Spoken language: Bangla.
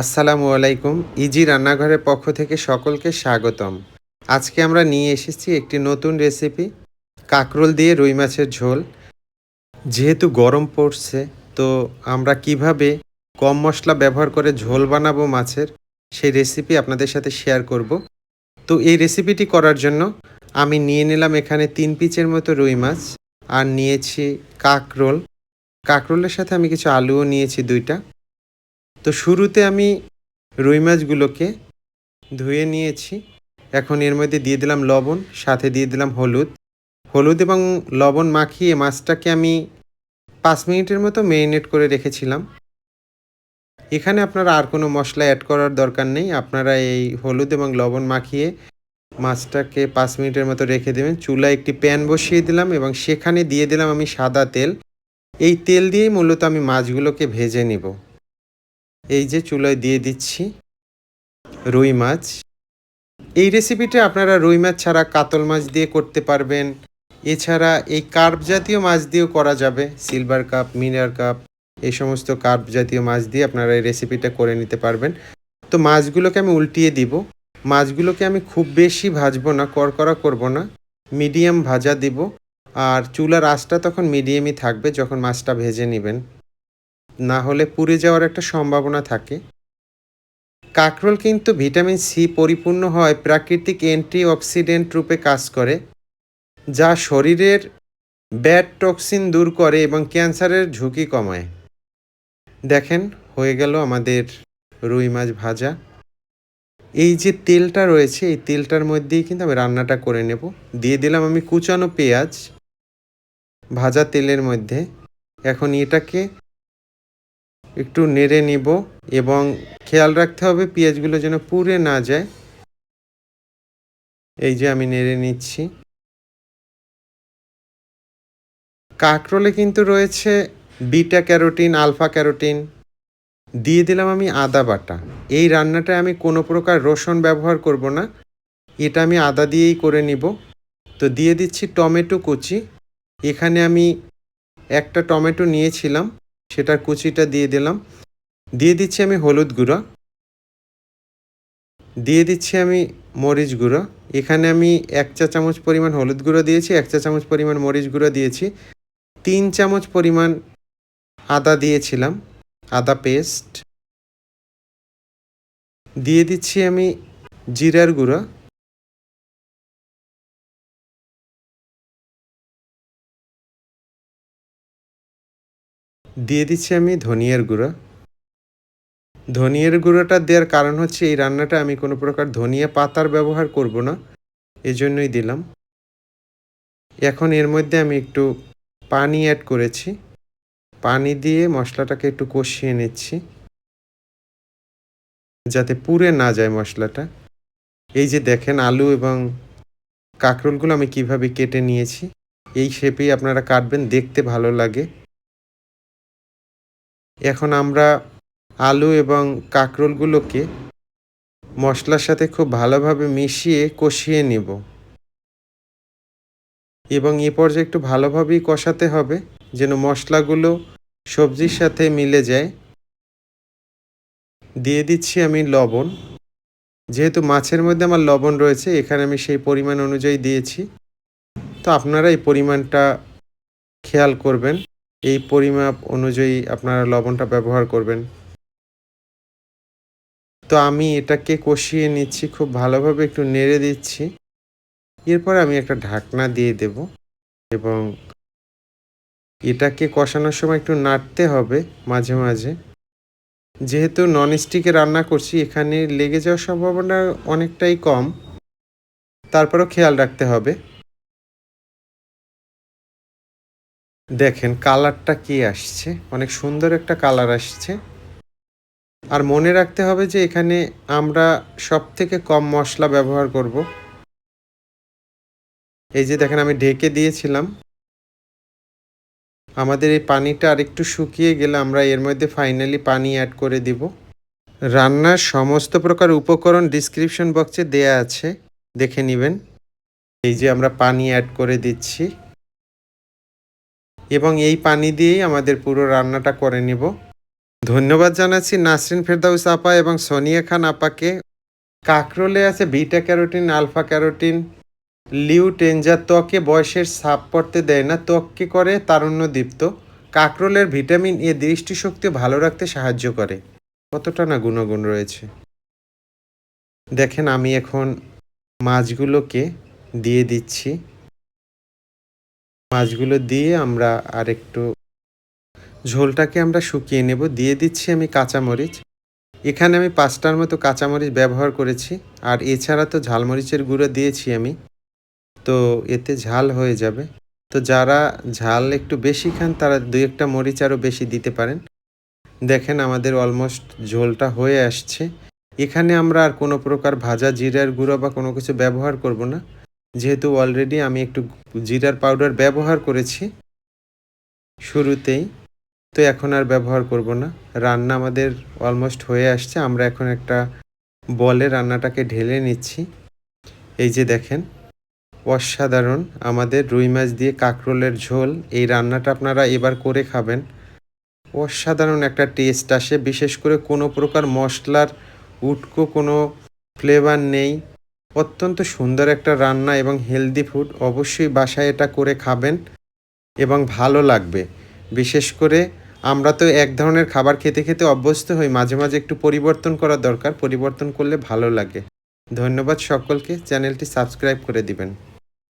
আসসালামু আলাইকুম, ইজি রান্নাঘরের পক্ষ থেকে সকলকে স্বাগতম। আজকে আমরা নিয়ে এসেছি একটি নতুন রেসিপি, কাকরোল দিয়ে রুই মাছের ঝোল। যেহেতু গরম পড়ছে, তো আমরা কীভাবে কম মশলা ব্যবহার করে ঝোল বানাবো মাছের, সেই রেসিপি আপনাদের সাথে শেয়ার করব। তো এই রেসিপিটি করার জন্য আমি নিয়ে নিলাম এখানে তিন পিচের মতো রুই মাছ আর নিয়েছি কাকরোল। কাকরোলের সাথে আমি কিছু আলুও নিয়েছি দুইটা। তো শুরুতে আমি রুই মাছগুলোকে ধুয়ে নিয়েছি। এখন এর মধ্যে দিয়ে দিলাম লবণ, সাথে দিয়ে দিলাম হলুদ। হলুদ এবং লবণ মাখিয়ে মাছটাকে আমি পাঁচ মিনিটের মতো মেরিনেট করে রেখেছিলাম। এখানে আপনারা আর কোনো মশলা অ্যাড করার দরকার নেই। আপনারা এই হলুদ এবং লবণ মাখিয়ে মাছটাকে পাঁচ মিনিটের মতো রেখে দেবেন। চুলায় একটি প্যান বসিয়ে দিলাম এবং সেখানে দিয়ে দিলাম আমি সাদা তেল। এই তেল দিয়েই মূলত আমি মাছগুলোকে ভেজে নিব। এই যে চুলায় দিয়ে দিচ্ছি রুই মাছ। এই রেসিপিটা আপনারা রুই মাছ ছাড়া কাতল মাছ দিয়ে করতে পারবেন। এছাড়া এই কার্প জাতীয় মাছ দিয়েও করা যাবে। সিলভার কাপ মিনার কাপ এই সমস্ত কার্প জাতীয় মাছ দিয়ে আপনারা এই রেসিপিটা করে নিতে পারবেন। তো মাছগুলোকে আমি উল্টিয়ে দিব। মাছগুলোকে আমি খুব বেশি ভাজবো না করকরা করব না। মিডিয়াম ভাজা দিব। আর চুলার আঁচটা তখন মিডিয়ামই থাকবে যখন মাছটা ভেজে নেবেন। না হলে পুড়ে যাওয়ার একটা সম্ভাবনা থাকে। কাকরোল কিন্তু ভিটামিন সি পরিপূর্ণ হয় প্রাকৃতিক অ্যান্টি অক্সিডেন্ট রূপে কাজ করে, যা শরীরের ব্যাড টক্সিন দূর করে এবং ক্যান্সারের ঝুঁকি কমায়। দেখেন, হয়ে গেল আমাদের রুই মাছ ভাজা। এই যে তেলটা রয়েছে, এই তেলটার মধ্যেই কিন্তু আমি রান্নাটা করে নেব। দিয়ে দিলাম আমি কুচানো পেঁয়াজ, ভাজা তেলের মধ্যে। এখন এটাকে একটু নেড়ে নিব এবং খেয়াল রাখতে হবে পেঁয়াজগুলো যেন পুড়ে না যায়। এই যে আমি নেড়ে নিচ্ছি। কাকরোলে কিন্তু রয়েছে বিটা ক্যারোটিন, আলফা ক্যারোটিন। দিয়ে দিলাম আমি আদা বাটা। এই রান্নাটায় আমি কোনো প্রকার রসুন ব্যবহার করব না। এটা আমি আদা দিয়েই করে নিব। তো দিয়ে দিচ্ছি টমেটো কুচি। এখানে আমি একটা টমেটো নিয়েছিলাম। সেটার কুচিটা দিয়ে দিলাম। দিয়ে দিচ্ছি আমি হলুদ গুঁড়ো। দিয়ে দিচ্ছি আমি মরিচ গুঁড়ো। এখানে আমি এক চা চামচ পরিমাণ হলুদ গুঁড়ো দিয়েছি, এক চা চামচ পরিমাণ মরিচ গুঁড়ো দিয়েছি। তিন চামচ পরিমাণ আদা দিয়েছিলাম, আদা পেস্ট। দিয়ে দিচ্ছি আমি জিরার গুঁড়ো। দিয়ে দিচ্ছি আমি ধনিয়ার গুঁড়ো। ধনিয়ার গুঁড়োটা দেওয়ার কারণ হচ্ছে এই রান্নাটা আমি কোনো প্রকার ধনিয়া পাতার ব্যবহার করব না, এজন্যই দিলাম। এখন এর মধ্যে আমি একটু পানি অ্যাড করেছি। পানি দিয়ে মশলাটাকে একটু কষিয়ে নিচ্ছি। যাতে পুড়ে না যায় মশলাটা। এই যে দেখেন আলু এবং কাঁকরোলগুলো আমি কীভাবে কেটে নিয়েছি, এই শেপেই আপনারা কাটবেন, দেখতে ভালো লাগে। এখন আমরা আলু এবং কাঁকরোলগুলোকে মশলার সাথে খুব ভালোভাবে মিশিয়ে কষিয়ে নিব। এবং এ পর্যায়ে একটু ভালোভাবেই কষাতে হবে যেন মশলাগুলো সবজির সাথে মিলে যায়। দিয়ে দিচ্ছি আমি লবণ। যেহেতু মাছের মধ্যে আমার লবণ রয়েছে, এখানে আমি সেই পরিমাণ অনুযায়ী দিয়েছি। তো আপনারা এই পরিমাণটা খেয়াল করবেন। এই পরিমাপ অনুযায়ী আপনারা লবণটা ব্যবহার করবেন। তো আমি এটাকে কষিয়ে নিচ্ছি, খুব ভালোভাবে একটু নেড়ে দিচ্ছি। এরপর আমি একটা ঢাকনা দিয়ে দেব এবং এটাকে কষানোর সময় একটু নাড়তে হবে মাঝে মাঝে। যেহেতু ননস্টিকে রান্না করছি, এখানে লেগে যাওয়ার সম্ভাবনা অনেকটাই কম। তারপরও খেয়াল রাখতে হবে। দেখেন, কালারটা কি আসছে? অনেক সুন্দর একটা কালার আসছে। আর মনে রাখতে হবে যে, এখানে আমরা সব থেকে কম মশলা ব্যবহার করব। এই যে দেখেন, আমি ঢেকে দিয়েছিলাম। আমাদের এই পানিটা আরেকটু শুকিয়ে গেলে আমরা এর মধ্যে ফাইনালি পানি অ্যাড করে দিব। রান্নার সমস্ত প্রকার উপকরণ ডিসক্রিপশন বক্সে দেয়া আছে। দেখে নেবেন। এই যে আমরা পানি অ্যাড করে দিচ্ছি। এবং এই পানি দিয়েই আমাদের পুরো রান্নাটা করে নিব। ধন্যবাদ জানাচ্ছি নাসরিন ফেরদাউস আপা এবং সোনিয়া খান আপাকে। কাকরোলে আছে beta carotene, alpha carotene lutein যা ত্বকে বয়সের ছাপ পড়তে দেয় না ত্বককে করে? তারুণ্য দীপ্ত। কাকরোলের ভিটামিন এ দৃষ্টিশক্তি ভালো রাখতে সাহায্য করে। কতটা না গুণগুণ রয়েছে। দেখেন আমি এখন মাছগুলোকে দিয়ে দিচ্ছি। মাছগুলো দিয়ে আমরা আর একটু ঝোলটাকে আমরা শুকিয়ে নেব। দিয়ে দিচ্ছি আমি কাঁচামরিচ। এখানে আমি পাঁচটার মতো কাঁচামরিচ ব্যবহার করেছি। আর এছাড়া তো ঝালমরিচের গুঁড়ো দিয়েছি আমি। তো এতে ঝাল হয়ে যাবে। তো যারা ঝাল একটু বেশি খান, তারা দুই একটা মরিচ আরও বেশি দিতে পারেন। দেখেন আমাদের অলমোস্ট ঝোলটা হয়ে আসছে। এখানে আমরা আর কোনো প্রকার ভাজা, জিরার গুঁড়ো বা কোনো কিছু ব্যবহার করব না। যেহেতু অলরেডি আমি একটু জিরার পাউডার ব্যবহার করেছি শুরুতেই, তো এখন আর ব্যবহার করব না। রান্না আমাদের অলমোস্ট হয়ে আসছে, আমরা এখন একটা বলে রান্নাটাকে ঢেলে নিচ্ছি। এই যে দেখেন, অসাধারণ। আমাদের রুই মাছ দিয়ে কাঁকরোলের ঝোল, এই রান্নাটা আপনারা এবার করে খাবেন। অসাধারণ একটা টেস্ট আসে, বিশেষ করে কোনো প্রকার মশলার উটকো কোনো ফ্লেভার নেই। অত্যন্ত সুন্দর একটা রান্না এবং হেলদি ফুড অবশ্যই বাসায় এটা করে খাবেন এবং ভালো লাগবে। বিশেষ করে আমরা তো এক ধরনের খাবার খেতে খেতে অভ্যস্ত হই, মাঝে মাঝে একটু পরিবর্তন করা দরকার, পরিবর্তন করলে ভালো লাগে। ধন্যবাদ সকলকে, চ্যানেলটি সাবস্ক্রাইব করে দিবেন।